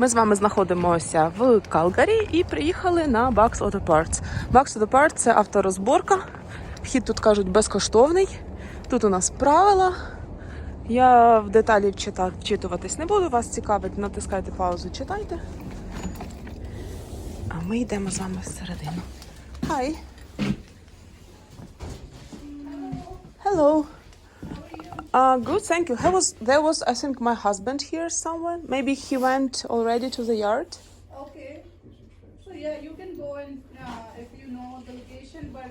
Ми з вами знаходимося в Калгарі і приїхали на Bucks Auto Parts. Bucks Auto Parts – це авторозборка. Вхід тут кажуть безкоштовний. Тут у нас правила. Я в деталі вчитуватись не буду. Вас цікавить, натискайте паузу, читайте. А ми йдемо з вами всередину. Hi. Hello. Uh, good, thank you. There was, there was, I think, my husband here somewhere. Maybe he went already to the yard. Okay. So yeah, you can go and uh, if you know the location, but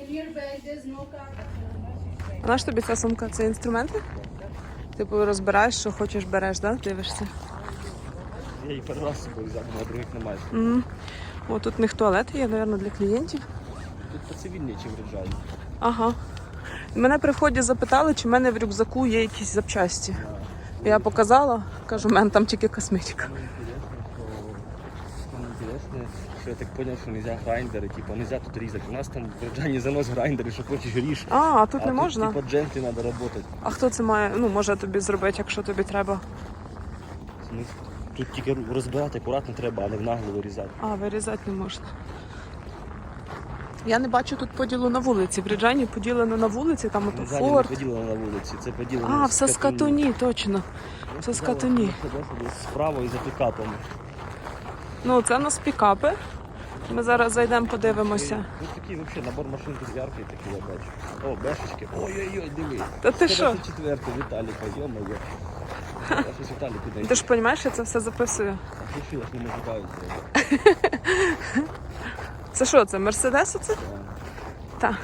in your bag there's no car. А наш тобі ця сумка? Це інструменти? Типу розбираєш, що хочеш, береш, да? Дивишся. Я її перший собою взяв, а других немає. М. О, тут в них туалет є, мабуть, для клієнтів. Тут поцивільні чи вряджають. Ага. Мене при вході запитали, чи в мене в рюкзаку є якісь запчасті. Я показала, кажу, в мене там тільки косметика. Що я так зрозумів, що не можна грайндери, типу, не можна тут різати. У нас там в вряджанні занос грайндери, що хочеш ріж. А, а тут а не можна. Типу, джентлі треба працювати. А хто це має? Ну, може тобі зробити, якщо тобі треба. Тут тільки розбирати акуратно треба, а не в нагло вирізати. А, вирізати не можна. Я не бачу тут поділу на вулиці. В Ріджані поділено на вулиці, там ото не форт. поділено на вулиці, це поділено А, все з катуні, точно. Це з катуні. Справа і за пікапами. Ну, це у нас пікапи. Ми зараз зайдемо, подивимося. Тут такий взагалі набор машин тут яркий такий, я бачу. О, бешечки. Ой-ой-ой, диви. Та ти що? Четвертий Віталіка, йо-моє. Я щось Віталіку дай. Ти ж розумієш, я це все записую. А слушай, я ж не музикаю. Це що, це Мерседес оце? Так.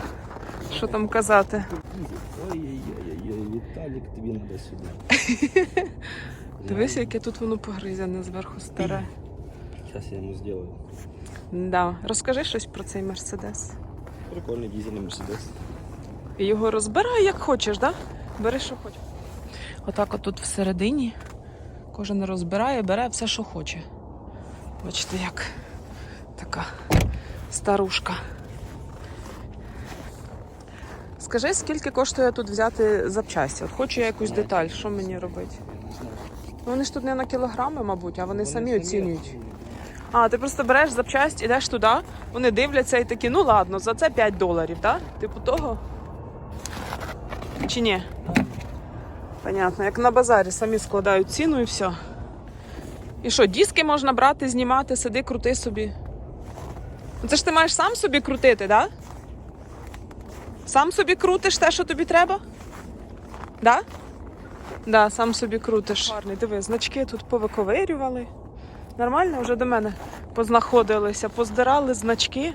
Що там казати? Ой-ой-ой, Віталік, тобі треба сюди. Дивись, яке тут воно погризане зверху старе. Зараз я йому зроблю. Да. Розкажи щось про цей Мерседес. Прикольний дізельний мерседес. І його розбирай як хочеш, да? Бери, що хочеш. Отак отут всередині кожен розбирає, бере все, що хоче. Бачите, як така старушка. Скажи, скільки коштує тут взяти запчасті? От хочу я якусь деталь, що мені робити? Вони ж тут не на кілограми, мабуть, а вони, самі оцінюють. А, ти просто береш запчасть, ідеш туди, вони дивляться і такі, ну ладно, за це 5 доларів, так? Да? Типу того? Чи ні? Понятно, як на базарі самі складають ціну і все. І що, диски можна брати, знімати, сиди, крути собі. Це ж ти маєш сам собі крутити? Да? Сам собі крутиш те, що тобі треба? Да? Да, сам собі крутиш. Гарний, диви, значки тут повиковирювали. Нормально вже до мене познаходилися, поздирали значки.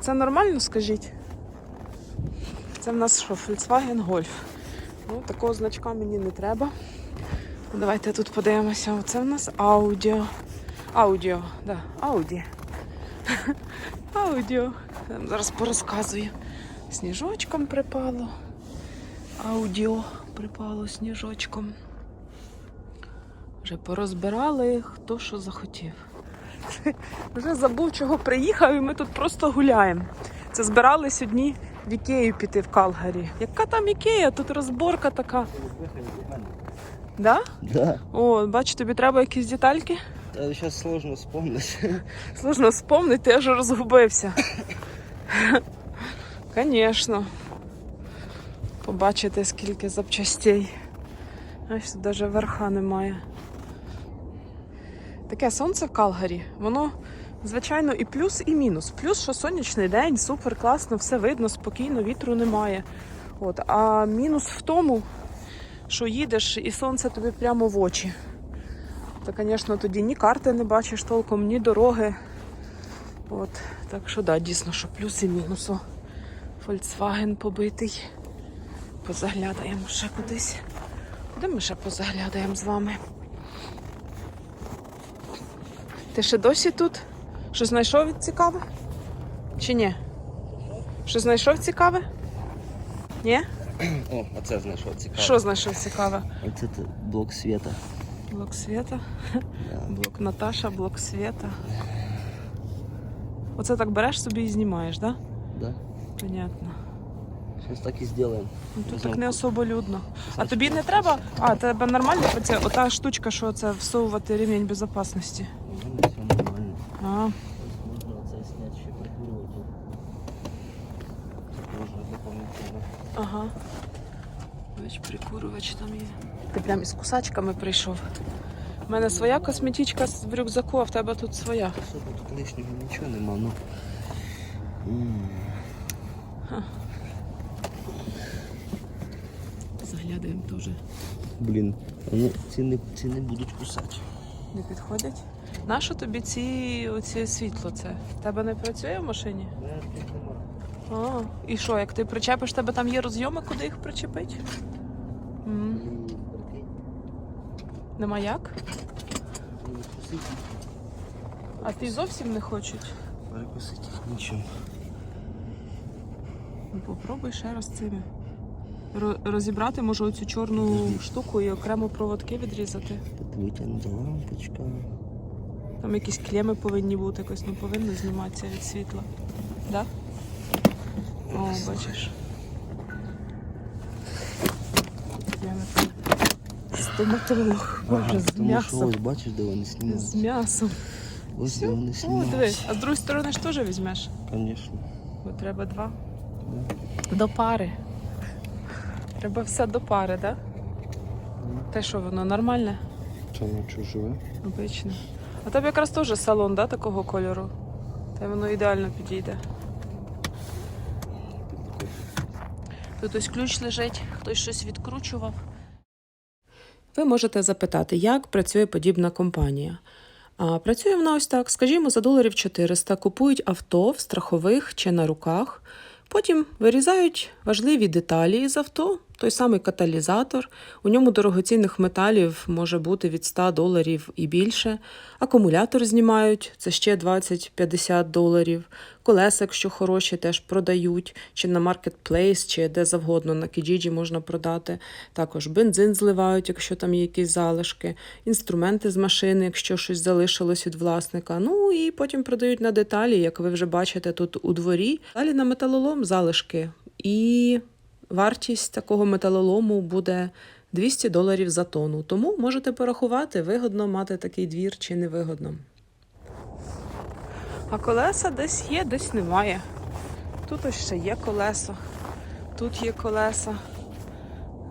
Це нормально, скажіть? Це в нас що, Volkswagen Golf. Ну, такого значка мені не треба. Давайте тут подивимося. Оце в нас аудіо. Аудіо, да, ауді. Аудіо. Я зараз порозказую. Сніжочком припало. Аудіо припало сніжочком. Вже порозбирали, хто що захотів. Вже забув, чого приїхав, і ми тут просто гуляємо. Це збирались одні в Ікею піти в Калгарі. Яка там Ікея? Тут розборка така. Да? Да. О, бач, тобі треба якісь детальки? Зараз сложно вспомнити. Сложно вспомнити, я вже розгубився. Звісно. Побачите, скільки запчастей. Ось тут навіть верха немає. Таке сонце в Калгарі, воно, звичайно, і плюс, і мінус. Плюс, що сонячний день, супер класно, все видно, спокійно, вітру немає. От. А мінус в тому, що їдеш і сонце тобі прямо в очі. То, звісно, тоді ні карти не бачиш толком, ні дороги. От. Так що да, дійсно, що плюс і мінус. О, Volkswagen побитий. Позаглядаємо ще кудись. Куди ми ще позаглядаємо з вами? Ти ще досі тут? Що знайшов цікаве? Чи ні? Що знайшов цікаве? Ні? О, оце знайшов цікаво. Що знайшов цікаве? Оце блок світа. Блок света. Блок Наташа, блок света. Оце так береш собі і знімаєш, так? Да? Да? Понятно. Зараз так і зробимо. Ну, Тут так не особо людно. А тобі не треба? А, тебе нормально оце, ота штучка, що це всовувати ремінь безпечності. Все нормально. А, Можна оце зняти ще прикурювати. Можна доповнительно. ага. Бач, прикурювач там є. Ти прям із кусачками прийшов. У мене своя косметичка в рюкзаку, а в тебе тут своя. Особо тут лишнього нічого нема, ну. Заглядаємо теж. Блін, а ну ці не, ці не будуть кусати. Не підходять? Нащо тобі ці оці світло це? В тебе не працює в машині? А, і що, як ти причепиш, тебе там є розйоми, куди їх причепити? Нема як? А ти зовсім не хочуть? Перекусити їх нічим. Ну, попробуй ще раз цими. Ро- Розібрати, може, оцю чорну штуку і окремо проводки відрізати. Витягнута лампочка. Там якісь клеми повинні бути, якось не повинно зніматися від світла. Да? О, бачиш. Не. Стоматолог. Боже, з тому що м'ясом. ось бачиш, де вони З знімаються. м'ясом. Ось де вони О, знімаються. дивись, а з другої сторони ж теж візьмеш. Звісно. Бо треба два. До пари. Треба все до пари, так? Да? Те, що воно нормальне? Це воно чужове. Обично. А тебе якраз теж салон, да, такого кольору? Та воно ідеально підійде. Тут ось ключ лежить, хтось щось відкручував. Ви можете запитати, як працює подібна компанія. А працює вона ось так: скажімо, за доларів 400 купують авто в страхових чи на руках, потім вирізають важливі деталі із авто, той самий каталізатор. У ньому дорогоцінних металів може бути від 100 доларів і більше. Акумулятор знімають, це ще 20-50 доларів. Колеса, якщо хороші, теж продають, чи на Marketplace, чи де завгодно, на Kijiji можна продати. Також бензин зливають, якщо там є якісь залишки, інструменти з машини, якщо щось залишилось від власника. Ну і потім продають на деталі, як ви вже бачите тут у дворі. Далі на металолом залишки. І вартість такого металолому буде 200 доларів за тонну. Тому можете порахувати, вигодно мати такий двір чи невигодно. А колеса десь є, десь немає. Тут ось ще є колеса, тут є колеса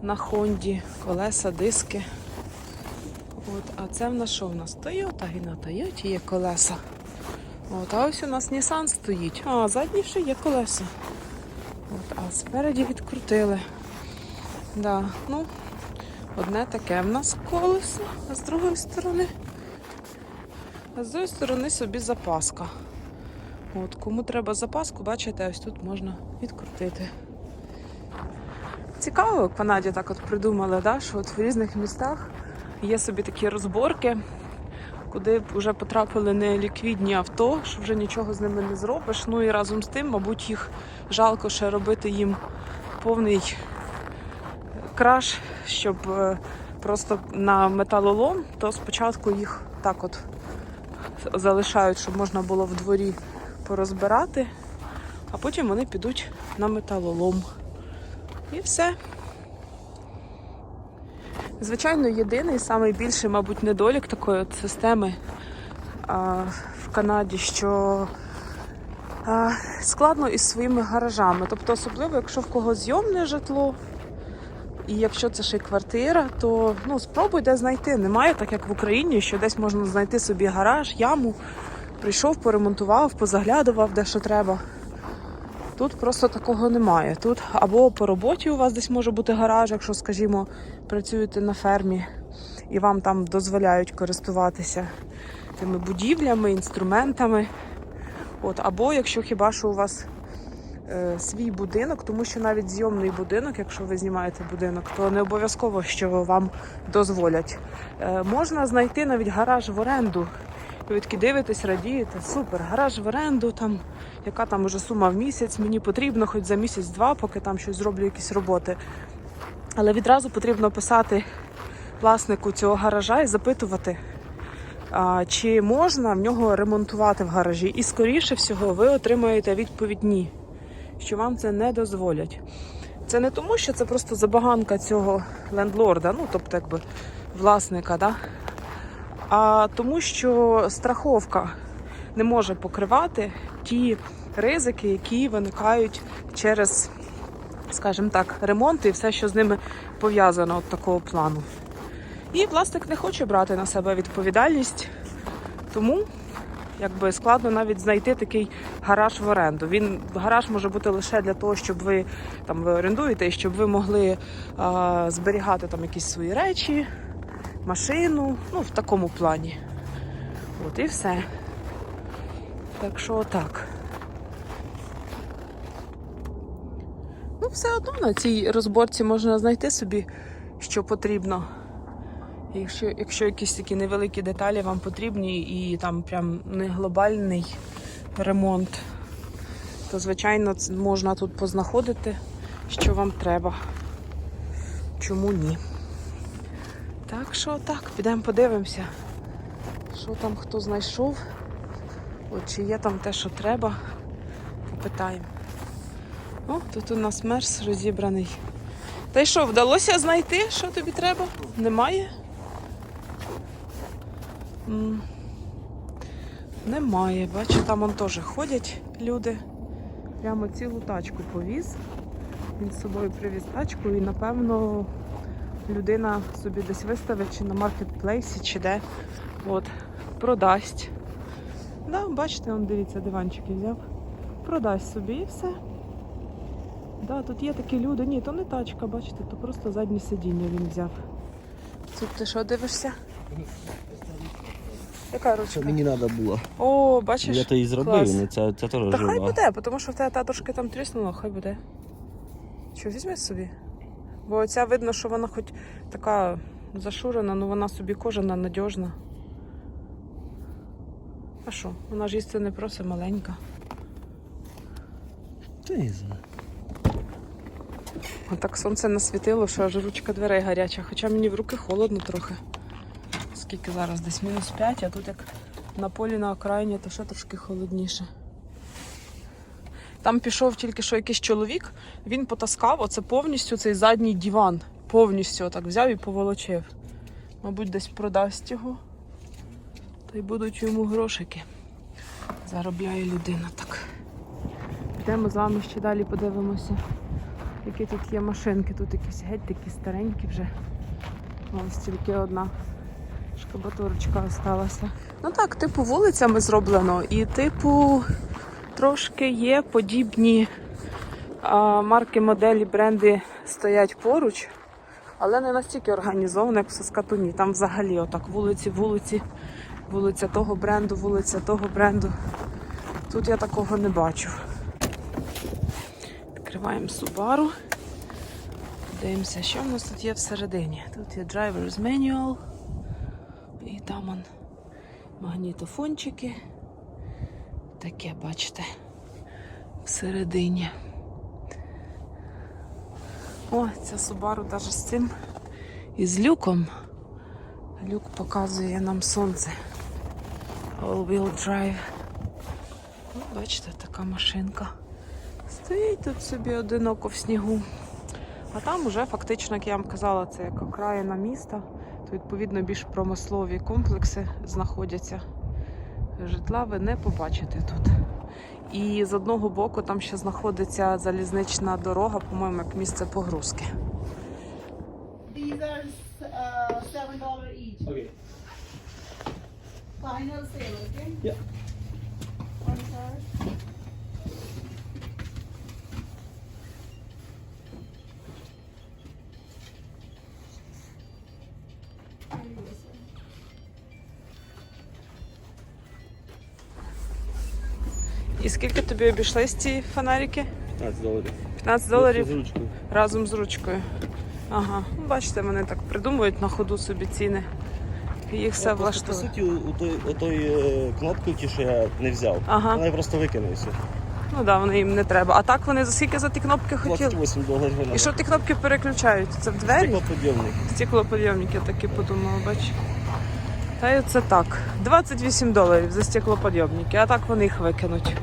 на Хонді, колеса, диски. От, а це в нас що в нас? Toyota, і на Toyota є колеса. От, а ось у нас Nissan стоїть. А, задні ще є колеса. От, а спереді відкрутили. Да, ну, одне таке в нас колесо, а з другої сторони. А з другої сторони собі запаска. От, кому треба запаску, бачите, ось тут можна відкрутити. Цікаво, в Канаді так от придумали, да, що от в різних містах є собі такі розборки, куди вже потрапили не ліквідні авто, що вже нічого з ними не зробиш. Ну і разом з тим, мабуть, їх жалко ще робити їм повний краш, щоб е, просто на металолом, то спочатку їх так от залишають, щоб можна було в дворі порозбирати, а потім вони підуть на металолом. І все. Звичайно, єдиний, найбільший, мабуть, недолік такої от системи а, в Канаді, що а, складно із своїми гаражами. Тобто, особливо, якщо в когось зйомне житло, і якщо це ще й квартира, то ну, спробуй де знайти. Немає так, як в Україні, що десь можна знайти собі гараж, яму, прийшов, поремонтував, позаглядував, де що треба. Тут просто такого немає. Тут або по роботі у вас десь може бути гараж, якщо, скажімо, працюєте на фермі і вам там дозволяють користуватися тими будівлями, інструментами. От, або якщо хіба що у вас е, свій будинок, тому що навіть зйомний будинок, якщо ви знімаєте будинок, то не обов'язково, що вам дозволять. Е, можна знайти навіть гараж в оренду. Ви такі дивитесь, радієте, супер, гараж в оренду, там, яка там уже сума в місяць, мені потрібно хоч за місяць-два, поки там щось зроблю, якісь роботи. Але відразу потрібно писати власнику цього гаража і запитувати, а, чи можна в нього ремонтувати в гаражі. І скоріше всього ви отримаєте відповідь ні, що вам це не дозволять. Це не тому, що це просто забаганка цього лендлорда, ну тобто якби власника, да? А тому, що страховка не може покривати ті ризики, які виникають через, скажімо так, ремонт і все, що з ними пов'язано от такого плану. І власник не хоче брати на себе відповідальність, тому якби складно навіть знайти такий гараж в оренду. Він гараж може бути лише для того, щоб ви там ви орендуєте, і щоб ви могли а, зберігати там якісь свої речі, машину, ну в такому плані. От і все. Так що так. Ну, все одно на цій розборці можна знайти собі, що потрібно. Якщо, якщо якісь такі невеликі деталі вам потрібні і там прям не глобальний ремонт, то звичайно можна тут познаходити, що вам треба. Чому ні? Так що так, підемо подивимося, що там хто знайшов. От чи є там те, що треба, попитаємо. О, тут у нас мерс розібраний. Та й що, вдалося знайти, що тобі треба? Немає? М, Немає. Бачу, там он теж ходять люди. Прямо цілу тачку повіз. Він з собою привіз тачку і, напевно, людина собі десь виставить чи на маркетплейсі, чи де. От, продасть. Да, бачите, он дивіться, диванчики взяв. Продасть собі і все. Да, тут є такі люди. Ні, то не тачка, бачите, то просто заднє сидіння він взяв. Тут ти що дивишся? Яка ручка? Це мені треба було. О, бачиш? Я то і зробив, але це, це теж Та хай буде, тому що в тебе та трошки там тріснуло, хай буде. Що, візьми собі? Бо оця видно, що вона хоч така зашурена, але вона собі кожана, надіжна. А що? Вона ж їсти не просить маленька. Та не знаю. Отак сонце насвітило, що аж ручка дверей гаряча. Хоча мені в руки холодно трохи. Скільки зараз? Десь мінус 5, а тут як на полі на окраїні, то ще трошки холодніше. Там пішов тільки що якийсь чоловік, він потаскав оце повністю цей задній диван. Повністю отак взяв і поволочив. Мабуть, десь продасть його. Та й будуть йому грошики. Заробляє людина так. Підемо з вами ще далі подивимося які тут є машинки. Тут якісь геть такі старенькі вже. Ось тільки одна шкабатурочка осталася. Ну так, типу, вулицями зроблено, і, типу, трошки є подібні а, марки, моделі, бренди стоять поруч, але не настільки організовано, як в Саскатуні. Там взагалі отак вулиці, вулиці, вулиця того бренду, вулиця того бренду. Тут я такого не бачу. Відкриваємо Subaru. Дивимося, що в нас тут є всередині. Тут є Driver's Manual. І там он магнітофончики. Таке, бачите, всередині. О, ця Subaru навіть з цим із люком. Люк показує нам сонце. All-wheel drive. О, бачите, така машинка. Стоїть тут собі одиноко в снігу. А там уже фактично, як я вам казала, це як окраїна міста, то відповідно більш промислові комплекси знаходяться. Житла ви не побачите тут. І з одного боку там ще знаходиться залізнична дорога, по-моєму, як місце погрузки. These are uh, each. Final sale, okay? Yeah. І скільки тобі обійшлись ці фонарики? 15 доларів. 15 доларів З ручкою. разом з ручкою. Ага, ну, бачите, вони так придумують на ходу собі ціни. І їх все По суті, у той, у той е, кнопки, ті, що я не взяв, Ага. вона я просто викинув все. Ну так, да, вони їм не треба. А так вони за скільки за ті кнопки хотіли? 28 доларів вона. І що ті кнопки переключають? Це в двері? Стеклоподйомник. Стеклоподйомник, я так і подумала, бач. Та й це так. 28 доларів за стеклоподйомники, а так вони їх викинуть.